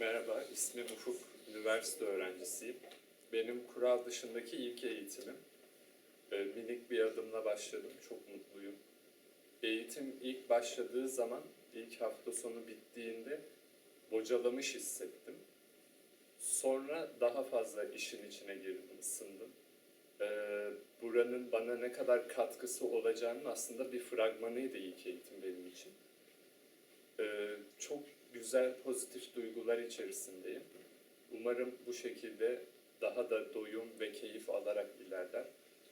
Merhaba, ismim Ufuk, üniversite öğrencisiyim. Benim kural dışındaki ilk eğitimim. Ee, minik bir adımla başladım, çok mutluyum. Eğitim ilk başladığı zaman, ilk hafta sonu bittiğinde bocalamış hissettim. Sonra daha fazla işin içine girdim, ısındım. Ee, buranın bana ne kadar katkısı olacağının aslında bir fragmanıydı ilk eğitim benim için. Güzel pozitif duygular içerisindeyim. Umarım bu şekilde daha da doyum ve keyif alarak ilerler.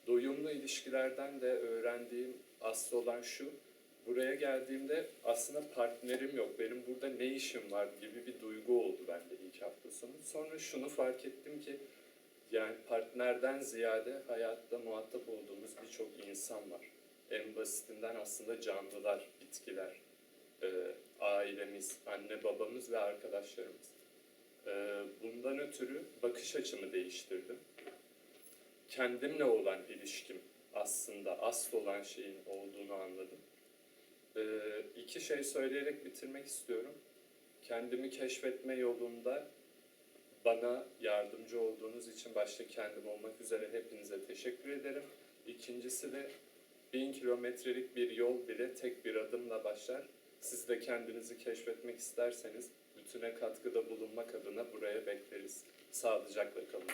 Doyumlu ilişkilerden de öğrendiğim asıl olan şu, buraya geldiğimde aslında partnerim yok, benim burada ne işim var gibi bir duygu oldu bende ilk hafta sonu. Sonra şunu fark ettim ki, yani partnerden ziyade hayatta muhatap olduğumuz birçok insan var. En basitinden aslında canlılar, bitkiler, ailemiz, anne babamız ve arkadaşlarımız. E, bundan ötürü bakış açımı değiştirdim. Kendimle olan ilişkim aslında asıl olan şeyin olduğunu anladım. E, iki şey söyleyerek bitirmek istiyorum. Kendimi keşfetme yolunda bana yardımcı olduğunuz için başta kendim olmak üzere hepinize teşekkür ederim. İkincisi de bin kilometrelik bir yol bile tek bir adımla başlar. Siz de kendinizi keşfetmek isterseniz bütüne katkıda bulunmak adına buraya bekleriz. Sağlıcakla kalın.